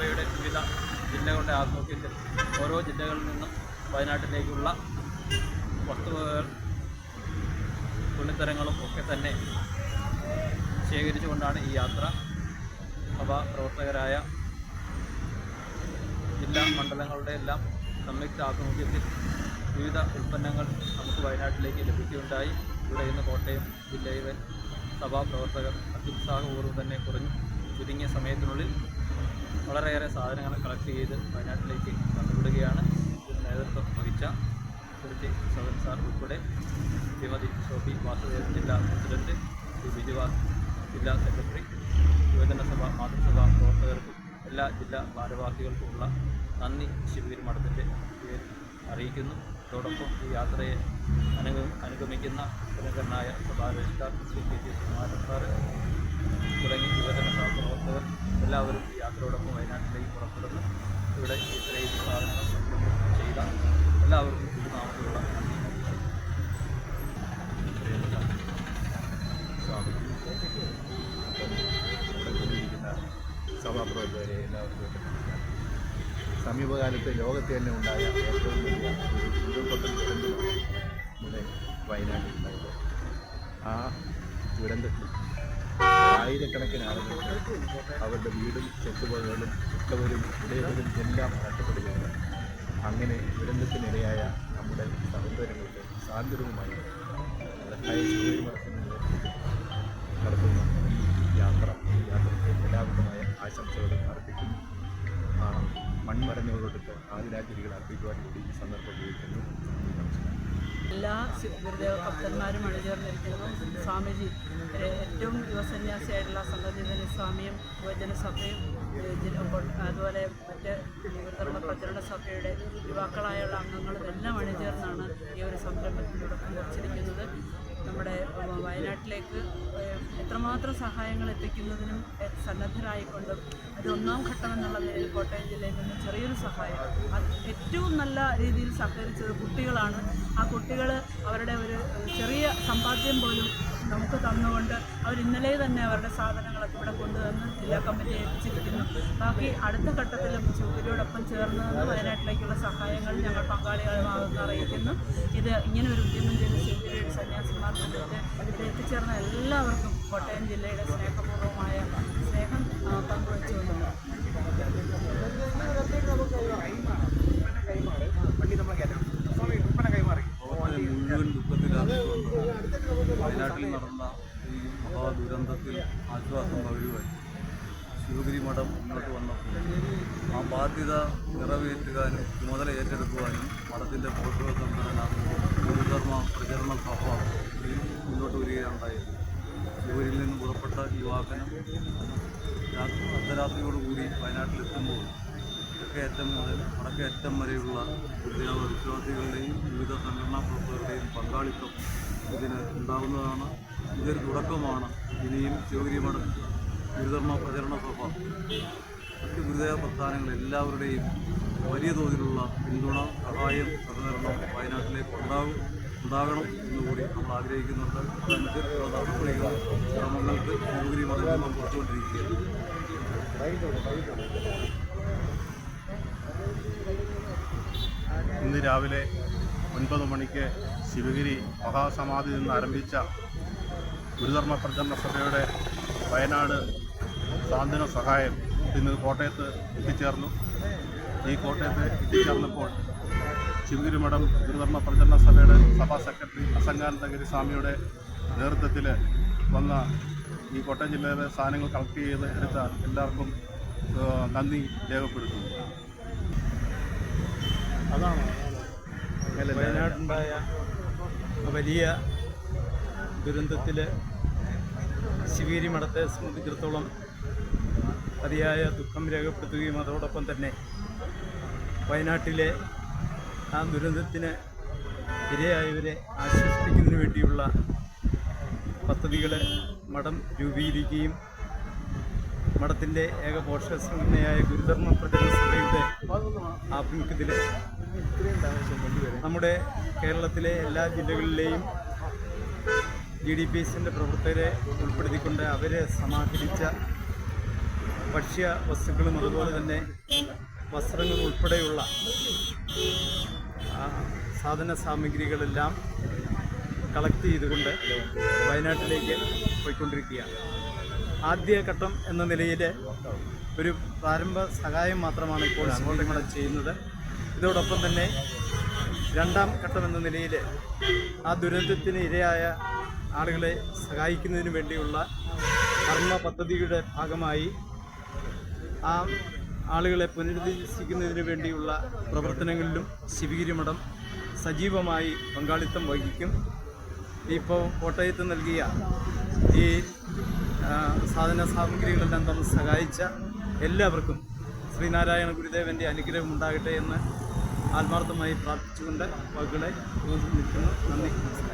സഭയുടെ വിവിധ ജില്ലകളുടെ ആഭിമുഖ്യത്തിൽ ഓരോ ജില്ലകളിൽ നിന്നും വയനാട്ടിലേക്കുള്ള വസ്തുവകകൾ തുണിത്തരങ്ങളും ഒക്കെ തന്നെ ശേഖരിച്ചുകൊണ്ടാണ് ഈ യാത്ര. സഭാ പ്രവർത്തകരായ ജില്ലാ മണ്ഡലങ്ങളുടെ എല്ലാം സംയുക്ത ആഭിമുഖ്യത്തിൽ വിവിധ ഉൽപ്പന്നങ്ങൾ നമുക്ക് വയനാട്ടിലേക്ക് ലഭിക്കുകയുണ്ടായി. ഇവിടെ ഇന്ന് കോട്ടയം ജില്ലയിലെ സഭാ പ്രവർത്തകർ അത്യുത്സാഹപൂർവം തന്നെ കുറഞ്ഞു. ചുരുങ്ങിയ സമയത്തിനുള്ളിൽ വളരെയേറെ സാധനങ്ങൾ കളക്ട് ചെയ്ത് വയനാട്ടിലേക്ക് തന്നുവിടുകയാണ് ഇതിന് നേതൃത്വം വഹിച്ച കുറിച്ച് സദൻ സാർ ഉൾപ്പെടെ ശ്രീമതി ഷോഫി വാസുദേവൻ ജില്ലാ പ്രസിഡന്റ് ശ്രീ ബിജുവാസ് ജില്ലാ സെക്രട്ടറി യുവജന സഭ മാതൃസഭ പ്രവർത്തകർക്കും എല്ലാ ജില്ലാ ഭാരവാഹികൾക്കുമുള്ള നന്ദി ശിവഗിരി മഠത്തിന്റെ പേരിൽ അറിയിക്കുന്നു. അതോടൊപ്പം ഈ യാത്രയെ അനുഗ അനുഗമിക്കുന്ന പ്രമുഖനായ സഭാ registrar Shri K G Sukumaran sir തുടങ്ങി യുവജന പ്രവർത്തകർ എല്ലാവരും യാത്രയോടൊപ്പം വയനാട്ടിലേക്ക് പുറപ്പെടുന്നു ഇവിടെ ഇത്രയും സാധനങ്ങൾ ചെയ്ത എല്ലാവർക്കും തിരുനാമത്തിലുള്ള സഭാപ്രവർത്തകരെ എല്ലാവർക്കും. സമീപകാലത്ത് ലോകത്ത് തന്നെ ഉണ്ടായ ഏറ്റവും വലിയ ഉരുൾപൊട്ടൽ ദുരന്തമാണ് നമ്മുടെ വയനാട്ടിൽ ഉണ്ടായത് ആ ദുരന്തത്തിൽ ആയിരക്കണക്കിന് ആളുകൾ അവരുടെ വീടും ചെത്തുപകളും ഉറ്റവരും ഇടയവരും എല്ലാം നഷ്ടപ്പെടുകയാണ്. അങ്ങനെ ദുരന്തത്തിനിരയായ നമ്മുടെ സഹോദരങ്ങൾക്ക് സാന്ത്വനവുമായി നടത്തുന്ന ഈ യാത്ര യാത്രയ്ക്ക് എല്ലാവിധമായ ആശംസകളും അർപ്പിക്കുന്നു. ആ മൺമറഞ്ഞവരോടൊത്ത് ആദിരാജ്ഞലികൾ അർപ്പിക്കുവാൻ കൂടി ഈ സന്ദർഭം ഉപയോഗിക്കുന്നു. നമസ്കാരം. എല്ലാ ഗുരുദേവ ഭക്തന്മാരും അണിചേർന്നിരിക്കുന്നു. സ്വാമിജി ഏറ്റവും യുവസന്യാസിയായിട്ടുള്ള സംഗതിധന സ്വാമിയും യുവജന സഭയും ഏ, ജില്ല- കൊ- അതുപോലെ മറ്റ് ഗുരുധർമ്മ പ്രചരണ സഭയുടെ യുവാക്കളായുള്ള അംഗങ്ങളും എല്ലാം അണിചേർന്നാണ് ഈ ഒരു സംരംഭത്തിൽ തുടക്കം കുറിച്ചിരിക്കുന്നത് നമ്മുടെ വയനാട്ടിലേക്ക് എത്രമാത്രം സഹായങ്ങൾ എത്തിക്കുന്നതിനും സന്നദ്ധരായിക്കൊണ്ടും അത് ഒന്നാം ഘട്ടം എന്നുള്ള നിലയിൽ കോട്ടയം ജില്ലയിൽ നിന്ന് ചെറിയൊരു സഹായം. അത് ഏറ്റവും നല്ല രീതിയിൽ സഹകരിച്ചത് കുട്ടികളാണ്. ആ കുട്ടികൾ അവരുടെ ഒരു ചെറിയ സമ്പാദ്യം പോലും നമുക്ക് തന്നുകൊണ്ട് അവർ ഇന്നലെ തന്നെ അവരുടെ സാധനങ്ങളൊക്കെ ഇവിടെ കൊണ്ടുവന്ന് ജില്ലാ കമ്മിറ്റി ഏൽപ്പിച്ചിരിക്കുന്നു. ബാക്കി അടുത്ത ഘട്ടത്തിലും ചൂരിയോടൊപ്പം ചേർന്ന് നിന്ന് വയനാട്ടിലേക്കുള്ള സഹായങ്ങൾ ഞങ്ങൾ പങ്കാളികളുമാകുന്ന അറിയിക്കുന്നു. ഇത് ഇങ്ങനെ ഒരു ഉദ്യമം ചെയ്ത് ചൂരിയുടെ സന്യാസിമാർ ഇതിൽ എത്തിച്ചേർന്ന എല്ലാവർക്കും കോട്ടയം ജില്ലയുടെ സ്നേഹപൂർവമായ സ്നേഹം പങ്കുവച്ചുകൊണ്ടുണ്ട് ലോകത്തെ മുഴുവൻ ദുഃഖത്തിലാക്കിക്കൊണ്ട് വയനാട്ടിൽ നടന്ന ഈ മഹാദുരന്തത്തിൽ ആശ്വാസം പകരുവാൻ ശിവഗിരി മഠം മുന്നോട്ട് വന്നപ്പോൾ ആ ബാധ്യത നിറവേറ്റുവാനും ചുമതല ഏറ്റെടുക്കുവാനും മഠത്തിന്റെ പോഷക സംഘടന ഗുരുധർമ്മ പ്രചരണ സഭ മുന്നോട്ട് വരികയുണ്ടായത് ശിവഗിരിയിൽ നിന്ന് പുറപ്പെട്ട ഈ അർദ്ധരാത്രിയോടുകൂടി വയനാട്ടിലെത്തുമ്പോൾ തെക്കേയറ്റം മുതൽ വടക്കേയറ്റം വരെയുള്ള ഉദ്യോഗ വിശ്വാസികളുടെയും വിവിധ സംഘടനാ പ്രവർത്തകരുടെയും പങ്കാളിത്തം ഇതിന് ഉണ്ടാകുന്നതാണ്. ഇതൊരു തുടക്കമാണ്. ഇനിയും ചൗര്യമാണ് ഗുരുധർമ്മ പ്രചരണ സഭ മറ്റ് ഗുരുദേവ പ്രസ്ഥാനങ്ങൾ എല്ലാവരുടെയും വലിയ തോതിലുള്ള പിന്തുണ സഹായം സഹകരണം വയനാട്ടിലേക്ക് ഉണ്ടാകും ഉണ്ടാകണം എന്നുകൂടി നമ്മൾ ആഗ്രഹിക്കുന്നുണ്ട്. അതനുസരിച്ചുള്ള നടപടികൾ ശ്രമങ്ങൾക്ക് ശിവഗിരി മഠം കൊടുത്തുകൊണ്ടിരിക്കുകയാണ്. ഇന്ന് രാവിലെ ഒൻപത് മണിക്ക് ശിവഗിരി മഹാസമാധി നിന്ന് ആരംഭിച്ച ഗുരുധർമ്മ പ്രചരണ സഭയുടെ വയനാട് സാന്ത്വന സഹായം ഇന്ന് കോട്ടയത്ത് എത്തിച്ചേർന്നു. ഈ കോട്ടയത്ത് എത്തിച്ചേർന്നപ്പോൾ ശിവഗിരി മഠം ഗുരുധർമ്മ പ്രചരണ സഭയുടെ സഭാ സെക്രട്ടറി അസംഗാനന്ദഗിരി സ്വാമിയുടെ നേതൃത്വത്തിൽ വന്ന ഈ കോട്ടയം ജില്ലയിലെ സാധനങ്ങൾ കളക്ട് ചെയ്ത് എടുത്ത എല്ലാവർക്കും നന്ദി രേഖപ്പെടുത്തുന്നു. വയനാടുണ്ടായ വലിയ ദുരന്തത്തിൽ ശിവേരി മഠത്തെ സംബന്ധിച്ചിടത്തോളം അതിയായ ദുഃഖം രേഖപ്പെടുത്തുകയും അതോടൊപ്പം തന്നെ വയനാട്ടിലെ ആ ദുരന്തത്തിന് ഇരയായവരെ ആശ്വസിപ്പിക്കുന്നതിന് വേണ്ടിയുള്ള പദ്ധതികൾ മഠം രൂപീകരിക്കുകയും മഠത്തിന്റെ ഏക പോഷക സംഘടനയായ ഗുരുധർമ്മ പ്രചരണ സഭയുടെ ആഭിമുഖ്യത്തിൽ നമ്മുടെ കേരളത്തിലെ എല്ലാ ജില്ലകളിലെയും ജി ഡി പി എസിന്റെ പ്രവർത്തകരെ ഉൾപ്പെടുത്തിക്കൊണ്ട് അവരെ സമാഹരിച്ച ഭക്ഷ്യ വസ്തുക്കളും അതുപോലെ തന്നെ വസ്ത്രങ്ങൾ ഉൾപ്പെടെയുള്ള സാധന സാമഗ്രികളെല്ലാം കളക്ട് ചെയ്തുകൊണ്ട് വയനാട്ടിലേക്ക് പോയിക്കൊണ്ടിരിക്കുകയാണ്. ആദ്യഘട്ടം എന്ന നിലയിൽ ഒരു പ്രാരംഭ സഹായം മാത്രമാണ് ഇപ്പോൾ സംഘടനകളെ ചെയ്യുന്നത്. ഇതോടൊപ്പം തന്നെ രണ്ടാം ഘട്ടം എന്ന നിലയിൽ ആ ദുരന്തത്തിന് ഇരയായ ആളുകളെ സഹായിക്കുന്നതിന് വേണ്ടിയുള്ള കർമ്മ പദ്ധതിയുടെ ഭാഗമായി ആ ആളുകളെ പുനരധിവസിക്കുന്നതിന് വേണ്ടിയുള്ള പ്രവർത്തനങ്ങളിലും ശിവഗിരിമഠം സജീവമായി പങ്കാളിത്തം വഹിക്കും. ഇപ്പോൾ കോട്ടയത്ത് നൽകിയ ഈ സാധന സാമഗ്രികളെല്ലാം തമ്മിൽ സഹായിച്ച എല്ലാവർക്കും ശ്രീനാരായണ ഗുരുദേവന്റെ അനുഗ്രഹം ഉണ്ടാകട്ടെ എന്ന് ആത്മാർത്ഥമായി പ്രാർത്ഥിച്ചുകൊണ്ട് വാക്കുകളെ നിൽക്കുന്നു. നന്ദി.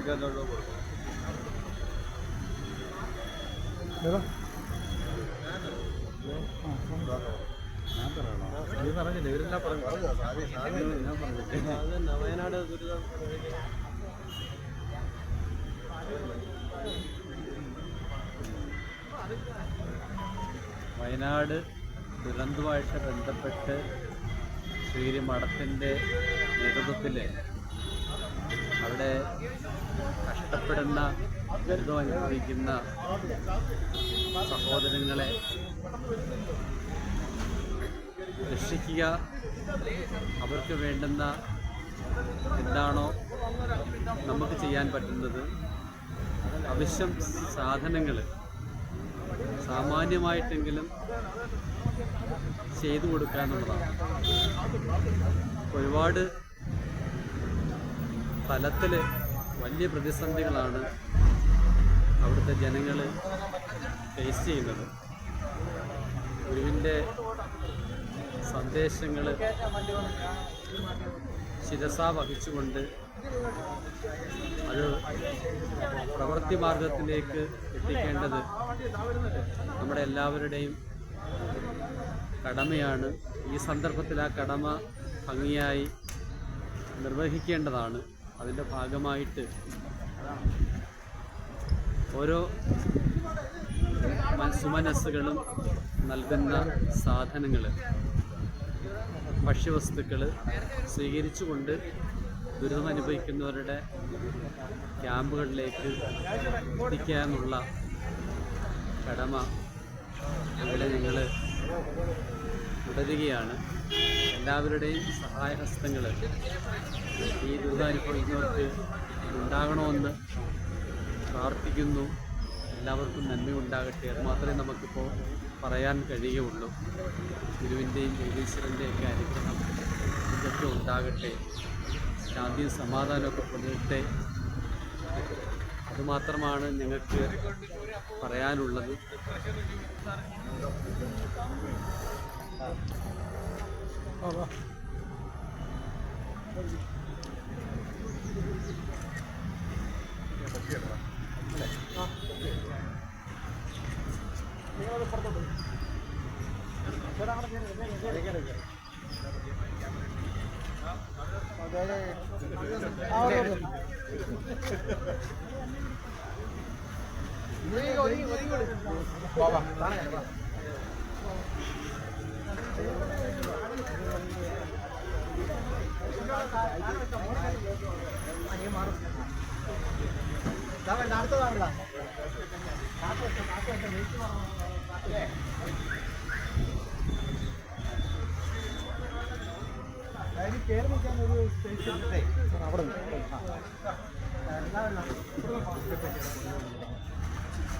നമസ്കാരം വയനാട് ദുരന്തവുമായിട്ട് ബന്ധപ്പെട്ട് ശ്രീ മഠത്തിന്റെ നേതൃത്വത്തിൽ അവിടെ കഷ്ടപ്പെടുന്ന ദുരിതം അനുഭവിക്കുന്ന സഹോദരങ്ങളെ രക്ഷിക്കുക. അവർക്ക് വേണ്ടുന്ന എന്താണോ നമുക്ക് ചെയ്യാൻ പറ്റുന്നത്. ആവശ്യം സാധനങ്ങൾ സാമാന്യമായിട്ടെങ്കിലും ചെയ്തു കൊടുക്കുക എന്നുള്ളതാണ്. ഒരുപാട് തലത്തിൽ വലിയ പ്രതിസന്ധികളാണ് അവിടുത്തെ ജനങ്ങൾ ഫേസ് ചെയ്യുന്നത്. ഗുരുവിന്റെ സന്ദേശങ്ങൾ ശിരസ വഹിച്ചുകൊണ്ട് അത് പ്രവൃത്തി മാർഗത്തിലേക്ക് എത്തിക്കേണ്ടത് നമ്മുടെ എല്ലാവരുടെയും കടമയാണ്. ഈ സന്ദർഭത്തിൽ ആ കടമ ഭംഗിയായി നിർവഹിക്കേണ്ടതാണ്. അതിന്റെ ഭാഗമായിട്ട് ഓരോ സുമനസ്സുകളും നൽകുന്ന സാധനങ്ങൾ ഭക്ഷ്യവസ്തുക്കൾ സ്വീകരിച്ചുകൊണ്ട് ദുരിതം അനുഭവിക്കുന്നവരുടെ ക്യാമ്പുകളിലേക്ക് എത്തിക്കാനുള്ള കടമ ഇവിടെ ഞങ്ങൾ തുടരുകയാണ്. എല്ലാവരുടെയും സഹായഹസ്തങ്ങൾ ഈ ദുരിതം അനുഭവിക്കുന്നവർക്ക് ഉണ്ടാകണമെന്ന് പ്രാർത്ഥിക്കുന്നു. എല്ലാവർക്കും നന്മയുണ്ടാകട്ടെ അത് മാത്രമേ നമുക്കിപ്പോൾ പറയാൻ കഴിയുള്ളൂ ഗുരുവിന്റെയും യോഗീശ്വരന്റെയൊക്കെ അനുഗ്രഹം ഇതൊക്കെ ഉണ്ടാകട്ടെ. ശാന്തിയും സമാധാനമൊക്കെ പുലരട്ടെ. അതുമാത്രമാണ് ഞങ്ങൾക്ക് പറയാനുള്ളത്. അതിന് കയറി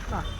നിൽക്കാൻ ഒരു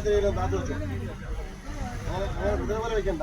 സ്പേസ് മര്യാദയിലും കാത്തു വെച്ചു. അങ്ങനെ ഇതേപോലെ വെക്കണ്ട.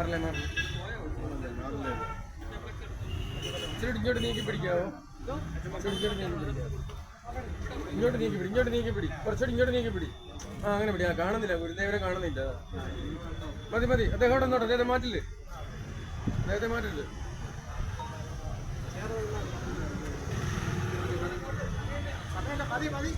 ശ്രീവല്ലഭ ക്ഷേത്രം ഇച്ചിരി ഇങ്ങോട്ട് നീക്കി പിടിക്കാവോ? ഇങ്ങോട്ട് നീക്കി പിടിക്കാവോ? ഇങ്ങോട്ട് നീക്കി പിടി ഇങ്ങോട്ട് നീക്കി പിടി. കുറച്ചുകൂടി ഇങ്ങോട്ട് നീക്കി പിടി. ആ അങ്ങനെ പിടി. ആ കാണുന്നില്ല. ഗുരുദേവരെ കാണുന്നില്ല. മതി മതി. അദ്ദേഹം അവിടെ നോട്ടെ അദ്ദേഹത്തെ മാറ്റില്ലേ? അദ്ദേഹത്തെ മാറ്റില്ലേ? മതി മതി.